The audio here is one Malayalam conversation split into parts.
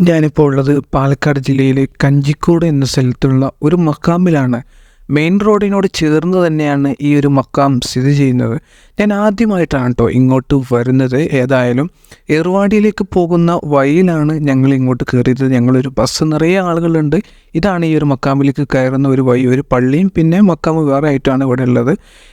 ഞാനിപ്പോൾ ഉള്ളത് പാലക്കാട് ജില്ലയിലെ കഞ്ചിക്കോട് എന്ന സ്ഥലത്തുള്ള ഒരു മക്കാമിലാണ് മെയിൻ റോഡിനോട് ചേർന്ന് തന്നെയാണ് ഈ ഒരു മക്കാം സ്ഥിതി ചെയ്യുന്നത്. ഞാൻ ആദ്യമായിട്ടാണ് കേട്ടോ ഇങ്ങോട്ട് വരുന്നത്. ഏതായാലും ഏർവാടിയിലേക്ക് പോകുന്ന വഴിയിലാണ് ഞങ്ങൾ ഇങ്ങോട്ട് കയറിയത്. ഞങ്ങളൊരു ബസ് നിറയെ ആളുകളുണ്ട്. ഇതാണ് ഈ ഒരു മക്കാമിലേക്ക് കയറുന്ന ഒരു വഴി. ഒരു പള്ളിയും പിന്നെ മക്കാമ് വേറെ ആയിട്ടാണ് ഇവിടെ ഉള്ളത്.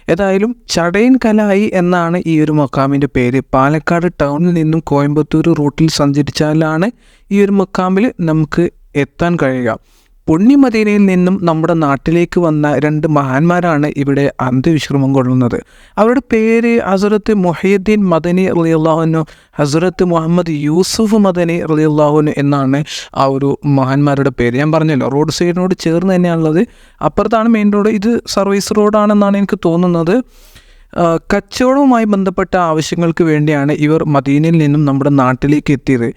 ഏതായാലും ചടയൻ കലായി എന്നാണ് ഈ ഒരു മക്കാമിന്റെ പേര്. പാലക്കാട് ടൗണിൽ നിന്നും കോയമ്പത്തൂർ റൂട്ടിൽ സഞ്ചരിച്ചാലാണ് ഈ ഒരു മക്കാമിൽ നമുക്ക് എത്താൻ കഴിയുക. പുണ്യമദീനയിൽ നിന്നും നമ്മുടെ നാട്ടിലേക്ക് വന്ന രണ്ട് മഹാന്മാരാണ് ഇവിടെ അന്ത്യവിശ്രമം കൊള്ളുന്നത്. അവരുടെ പേര് ഹസരത്ത് മൊഹീദ്ദീൻ മദനി റലിയുള്ളാഹുനു ഹസരത്ത് മുഹമ്മദ് യൂസുഫ് മദനി റലിയുള്ളാഹുനു എന്നാണ് ആ ഒരു മഹാന്മാരുടെ പേര്. ഞാൻ പറഞ്ഞല്ലോ റോഡ് സൈഡിനോട് ചേർന്ന് തന്നെയാണുള്ളത്. അപ്പുറത്താണ് മെയിൻ റോഡ് ഇത് സർവീസ് റോഡാണെന്നാണ് എനിക്ക് തോന്നുന്നത്. കച്ചവടവുമായി ബന്ധപ്പെട്ട ആവശ്യങ്ങൾക്ക് വേണ്ടിയാണ് ഇവർ മദീനയിൽ നിന്നും നമ്മുടെ നാട്ടിലേക്ക് എത്തിയത്.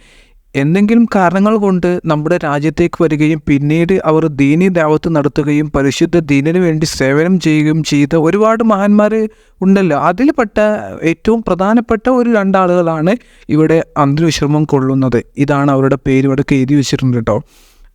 എന്തെങ്കിലും കാരണങ്ങൾ കൊണ്ട് നമ്മുടെ രാജ്യത്തേക്ക് വരികയും പിന്നീട് അവർ ദീനി ദാവത്ത് നടത്തുകയും പരിശുദ്ധ ദീനിന് വേണ്ടി സേവനം ചെയ്യുകയും ചെയ്ത ഒരുപാട് മഹാന്മാർ ഉണ്ടല്ലോ. അതിൽപ്പെട്ട ഏറ്റവും പ്രധാനപ്പെട്ട ഒരു രണ്ടാളുകളാണ് ഇവിടെ അന്ത്യവിശ്രമം കൊള്ളുന്നത്. ഇതാണ് അവരുടെ പേര് ഇവിടെ എഴുതി വെച്ചിട്ടുണ്ട് കേട്ടോ.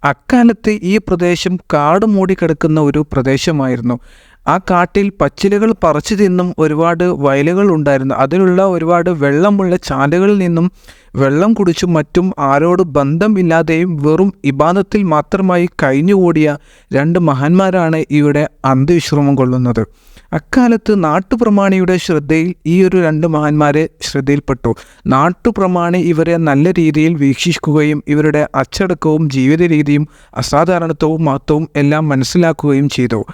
അക്കാലത്ത് ഈ പ്രദേശം കാട് മൂടിക്കിടക്കുന്ന ഒരു പ്രദേശമായിരുന്നു. ആ കാട്ടിൽ പച്ചിലകൾ പറിച്ചു തിന്നും ഒരുപാട് വയലുകൾ ഉണ്ടായിരുന്നു. അതിലുള്ള ഒരുപാട് വെള്ളമുള്ള ചാലുകളിൽ നിന്നും വെള്ളം കുടിച്ചും മറ്റും ആരോട് ബന്ധമില്ലാതെയും വെറും ഇബാദത്തിൽ മാത്രമായി കഴിഞ്ഞുകൂടിയ രണ്ട് മഹാന്മാരാണ് ഇവിടെ അന്ത്യവിശ്രമം കൊള്ളുന്നത്. അക്കാലത്ത് നാട്ടുപ്രമാണിയുടെ ശ്രദ്ധയിൽ ഈ ഒരു രണ്ട് മഹാന്മാരെ ശ്രദ്ധയിൽപ്പെട്ടു. നാട്ടുപ്രമാണി ഇവരെ നല്ല രീതിയിൽ വീക്ഷിക്കുകയും ഇവരുടെ അച്ചടക്കവും ജീവിത രീതിയും അസാധാരണത്വവും മഹത്വവും എല്ലാം മനസ്സിലാക്കുകയും ചെയ്തു.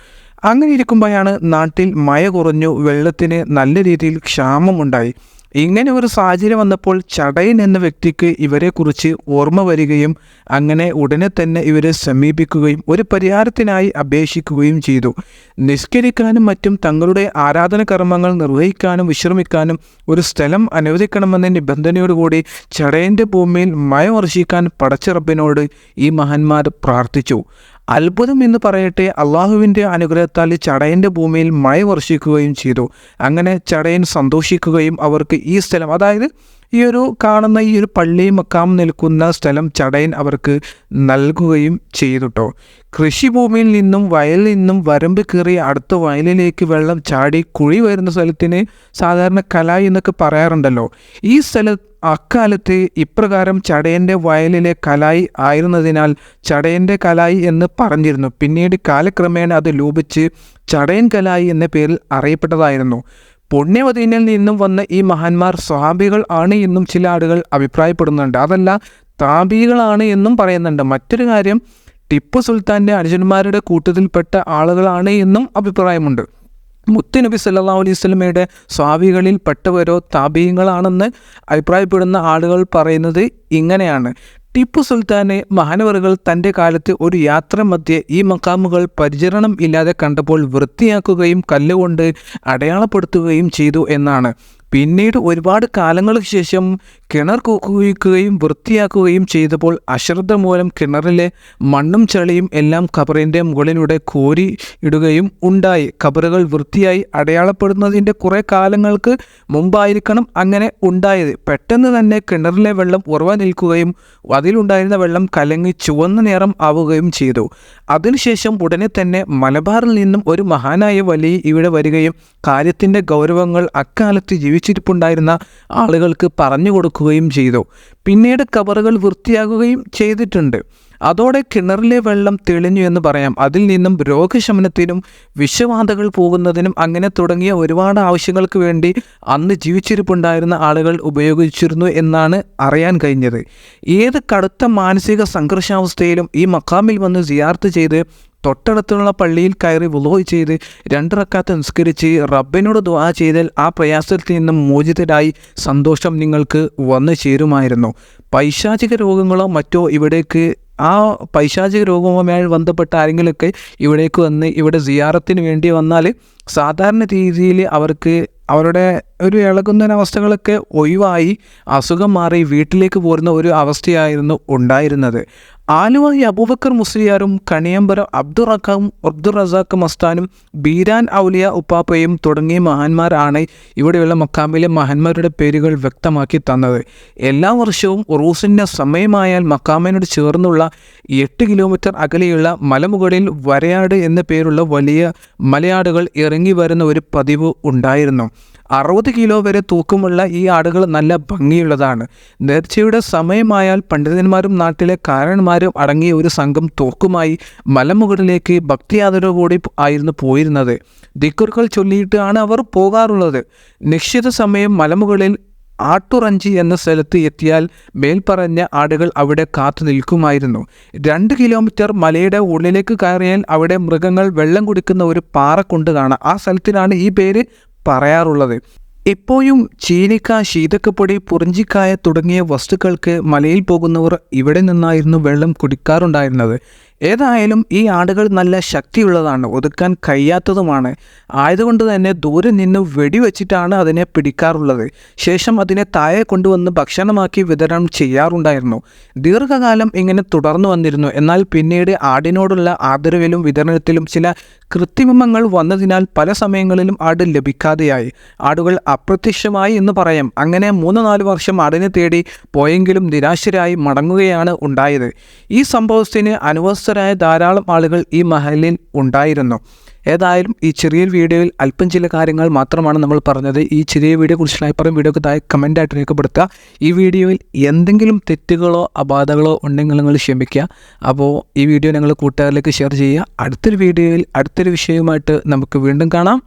അങ്ങനെ ഇരിക്കുമ്പോഴാണ് നാട്ടിൽ മഴ കുറഞ്ഞു വെള്ളത്തിന് നല്ല രീതിയിൽ ക്ഷാമമുണ്ടായി. ഇങ്ങനെ ഒരു സാഹചര്യം വന്നപ്പോൾ ചടയൻ എന്ന വ്യക്തിക്ക് ഇവരെക്കുറിച്ച് ഓർമ്മ വരികയും അങ്ങനെ ഉടനെ തന്നെ ഇവരെ സമീപിക്കുകയും ഒരു പരിഹാരത്തിനായി അപേക്ഷിക്കുകയും ചെയ്തു. നിസ്കരിക്കാനും മറ്റും തങ്ങളുടെ ആരാധന കർമ്മങ്ങൾ നിർവഹിക്കാനും വിശ്രമിക്കാനും ഒരു സ്ഥലം അനുവദിക്കണമെന്ന നിബന്ധനയോടുകൂടി ചടയന്റെ ഭൂമിയിൽ മഴ വർഷിക്കാൻ പടച്ചിറപ്പിനോട് ഈ മഹാന്മാർ പ്രാർത്ഥിച്ചു. അത്ഭുതം എന്ന് പറയട്ടെ അള്ളാഹുവിന്റെ അനുഗ്രഹത്താൽ ചടയന്റെ ഭൂമിയിൽ മഴ വർഷിക്കുകയും ചെയ്തു. അങ്ങനെ ചടയൻ സന്തോഷിക്കുകയും അവർക്ക് ഈ സ്ഥലം അതായത് ഈ ഒരു കാണുന്ന ഈ ഒരു പള്ളി മക്കാം നിൽക്കുന്ന സ്ഥലം ചടയൻ അവർക്ക് നൽകുകയും ചെയ്തു കേട്ടോ കൃഷിഭൂമിയിൽ നിന്നും വയലിൽ നിന്നും വരമ്പ് കയറി അടുത്ത വയലിലേക്ക് വെള്ളം ചാടി കുഴി വരുന്ന സ്ഥലത്തിന് സാധാരണ കലായി എന്നൊക്കെ പറയാറുണ്ടല്ലോ. ഈ സ്ഥല അക്കാലത്ത് ഇപ്രകാരം ചടയന്റെ വയലിലെ കലായി ആയിരുന്നതിനാൽ ചടയന്റെ കലായി എന്ന് പറഞ്ഞിരുന്നു. പിന്നീട് കാലക്രമേണ അത് ലോപിച്ച് ചടയൻ കലായി എന്ന പേരിൽ അറിയപ്പെട്ടതായിരുന്നു. പുണ്യമദീനയിൽ നിന്നും വന്ന ഈ മഹാന്മാർ സ്വാഭികൾ ആണ് എന്നും ചില ആളുകൾ അഭിപ്രായപ്പെടുന്നുണ്ട്. അതല്ല താബികളാണ് എന്നും പറയുന്നുണ്ട്. മറ്റൊരു കാര്യം ടിപ്പു സുൽത്താന്റെ അനുജന്മാരുടെ കൂട്ടത്തിൽപ്പെട്ട ആളുകളാണ് എന്നും അഭിപ്രായമുണ്ട്. മുത്തുനബി സല്ലാ അലൈഹി സ്വലമയുടെ സ്വാഭികളിൽ പെട്ടവരോ താപീയങ്ങളാണെന്ന് അഭിപ്രായപ്പെടുന്ന ആളുകൾ പറയുന്നത് ഇങ്ങനെയാണ്. ടിപ്പു സുൽത്താനെ മഹാനവറുകൾ തന്റെ കാലത്ത് ഒരു യാത്ര മധ്യേ ഈ മക്കാമുകൾ പരിചരണം ഇല്ലാതെ കണ്ടപ്പോൾ വൃത്തിയാക്കുകയും കല്ലുകൊണ്ട് അടയാളപ്പെടുത്തുകയും ചെയ്തു എന്നാണ്. പിന്നീട് ഒരുപാട് കാലങ്ങൾക്ക് ശേഷം കിണർ കുക്കുകയും വൃത്തിയാക്കുകയും ചെയ്തപ്പോൾ അശ്രദ്ധ മൂലം കിണറിലെ മണ്ണും ചളിയും എല്ലാം ഖബറിന്റെ മുകളിലൂടെ കോരി ഇടുകയും ഉണ്ടായി. ഖബറുകൾ വൃത്തിയായി അടയാളപ്പെടുന്നതിന്റെ കുറേ കാലങ്ങൾക്ക് മുമ്പായിരിക്കണം അങ്ങനെ ഉണ്ടായത്. പെട്ടെന്ന് തന്നെ കിണറിലെ വെള്ളം ഉറവ നിൽക്കുകയും അതിലുണ്ടായിരുന്ന വെള്ളം കലങ്ങി ചുവന്ന നിറം ആവുകയും ചെയ്തു. അതിനുശേഷം ഉടനെ തന്നെ മലബാറിൽ നിന്നും ഒരു മഹാനായ വലിയ ഇവിടെ വരികയും കാര്യത്തിന്റെ ഗൗരവങ്ങൾ അക്കാലത്ത് ജീവിച്ചിരിപ്പുണ്ടായിരുന്ന ആളുകൾക്ക് പറഞ്ഞു കൊടുക്കുകയും ചെയ്തു. പിന്നീട് കബറുകൾ വൃത്തിയാകുകയും ചെയ്തിട്ടുണ്ട്. അതോടെ കിണറിലെ വെള്ളം തെളിഞ്ഞു എന്ന് പറയാം. അതിൽ നിന്നും രോഗശമനത്തിനും വിഷവാതകൾ പോകുന്നതിനും അങ്ങനെ തുടങ്ങിയ ഒരുപാട് ആവശ്യങ്ങൾക്ക് വേണ്ടി അന്ന് ജീവിച്ചിരിപ്പുണ്ടായിരുന്ന ആളുകൾ ഉപയോഗിച്ചിരുന്നു എന്നാണ് അറിയാൻ കഴിഞ്ഞത്. ഏത് കടുത്ത മാനസിക സംഘർഷാവസ്ഥയിലും ഈ മക്കാമിൽ വന്ന് സിയാർത്ത് ചെയ്ത് തൊട്ടടുത്തുള്ള പള്ളിയിൽ കയറി വുലോയ് ചെയ്ത് രണ്ട് റക്കാത്ത് നിസ്കരിച്ച് റബ്ബിനോട് ദുആ ചെയ്താൽ ആ പ്രയാസത്തിൽ നിന്നും മോചിതരായി സന്തോഷം നിങ്ങൾക്ക് വന്നു ചേരുമായിരുന്നു. പൈശാചിക രോഗങ്ങളോ മറ്റോ ഇവിടേക്ക് ആ പൈശാചിക രോഗവുമായി ബന്ധപ്പെട്ട ആരെങ്കിലുമൊക്കെ ഇവിടേക്ക് വന്ന് ഇവിടെ സിയാറത്തിന് വേണ്ടി വന്നാൽ സാധാരണ രീതിയിൽ അവർക്ക് അവരുടെ ഒരു ഇളകുന്ന അവസ്ഥകളൊക്കെ ഒഴിവായി അസുഖം മാറി വീട്ടിലേക്ക് പോരുന്ന ഒരു അവസ്ഥയായിരുന്നു ഉണ്ടായിരുന്നത്. ആലുവായി അബൂബക്കർ മുസ്ലിയാരും കണിയമ്പരം റഖാം അബ്ദുൾ റസാഖ് മസ്താനും ബീരാൻ ഔലിയ ഉപ്പാപ്പയും തുടങ്ങിയ മഹാന്മാരാണ് ഇവിടെയുള്ള മക്കാമിലെ മഹാന്മാരുടെ പേരുകൾ വ്യക്തമാക്കി തന്നത്. എല്ലാ വർഷവും ഉറൂസിന്റെ സമയമായാൽ മക്കാമിനോട് ചേർന്നുള്ള എട്ട് കിലോമീറ്റർ അകലെയുള്ള മലമുകളിൽ വരയാട് എന്ന പേരുള്ള വലിയ മലയാടുകൾ ഇറങ്ങി വരുന്ന ഒരു പതിവ് ഉണ്ടായിരുന്നു. അറുപത് കിലോ വരെ തൂക്കമുള്ള ഈ ആടുകൾ നല്ല ഭംഗിയുള്ളതാണ്. നേർച്ചയുടെ സമയമായാൽ പണ്ഡിതന്മാരും നാട്ടിലെ കാരണന്മാരും അടങ്ങിയ ഒരു സംഘം തോക്കുമായി മലമുകളിലേക്ക് ഭക്തിയാദരവോടെ ആയിരുന്നു പോയിരുന്നത്. ദിക്കുറുകൾ ചൊല്ലിയിട്ടാണ് അവർ പോകാറുള്ളത്. നിശ്ചിത സമയം മലമുകളിൽ ആട്ടുറഞ്ചി എന്ന സ്ഥലത്ത് എത്തിയാൽ മേൽപ്പറഞ്ഞ ആടുകൾ അവിടെ കാത്തു നിൽക്കുമായിരുന്നു. രണ്ട് കിലോമീറ്റർ മലയുടെ ഉള്ളിലേക്ക് കയറിയാൽ അവിടെ മൃഗങ്ങൾ വെള്ളം കുടിക്കുന്ന ഒരു പാറ കൊണ്ട് കാണാം. ആ സ്ഥലത്തിനാണ് ഈ പേര് പറയാറുള്ളത്. ഇപ്പോഴും ചീനിക്ക ശീതക്കപ്പൊടി പുറിഞ്ചിക്കായ തുടങ്ങിയ വസ്തുക്കൾക്ക് മലയിൽ പോകുന്നവർ ഇവിടെ നിന്നായിരുന്നു വെള്ളം കുടിക്കാറുണ്ടായിരുന്നത്. ഏതായാലും ഈ ആടുകൾ നല്ല ശക്തിയുള്ളതാണ് ഒതുക്കാൻ കഴിയാത്തതുമാണ്. ആയതുകൊണ്ട് തന്നെ ദൂരെ നിന്ന് വെടിവെച്ചിട്ടാണ് അതിനെ പിടിക്കാറുള്ളത്. ശേഷം അതിനെ താഴെ കൊണ്ടുവന്ന് ഭക്ഷണമാക്കി വിതരണം ചെയ്യാറുണ്ടായിരുന്നു. ദീർഘകാലം ഇങ്ങനെ തുടർന്നു വന്നിരുന്നു. എന്നാൽ പിന്നീട് ആടിനോടുള്ള ആദരവിലും വിതരണത്തിലും ചില കൃത്രിമങ്ങൾ വന്നതിനാൽ പല സമയങ്ങളിലും ആട് ലഭിക്കാതെയായി. ആടുകൾ അപ്രത്യക്ഷമായി എന്ന് പറയാം. അങ്ങനെ മൂന്ന് നാല് വർഷം ആടിനെ തേടി പോയെങ്കിലും നിരാശരായി മടങ്ങുകയാണ് ഉണ്ടായത്. ഈ സംഭവത്തിന് അനുവസ്ഥരായ ധാരാളം ആളുകൾ ഈ മഹലിൽ ഉണ്ടായിരുന്നു. ഏതായാലും ഈ ചെറിയ വീഡിയോയിൽ അല്പം ചില കാര്യങ്ങൾ മാത്രമാണ് നമ്മൾ പറഞ്ഞത്. ഈ ചെറിയ വീഡിയോ കുറിച്ചുള്ള അഭിപ്രായം വീഡിയോക്ക് താഴെ കമന്റായിട്ട് രേഖപ്പെടുത്തുക. ഈ വീഡിയോയിൽ എന്തെങ്കിലും തെറ്റുകളോ അപാധകളോ ഉണ്ടെങ്കിൽ നിങ്ങൾ ക്ഷമിക്കുക. അപ്പോൾ ഈ വീഡിയോ ഞങ്ങൾ കൂട്ടുകാരിലേക്ക് ഷെയർ ചെയ്യുക. അടുത്തൊരു വീഡിയോയിൽ അടുത്തൊരു വിഷയവുമായിട്ട് നമുക്ക് വീണ്ടും കാണാം.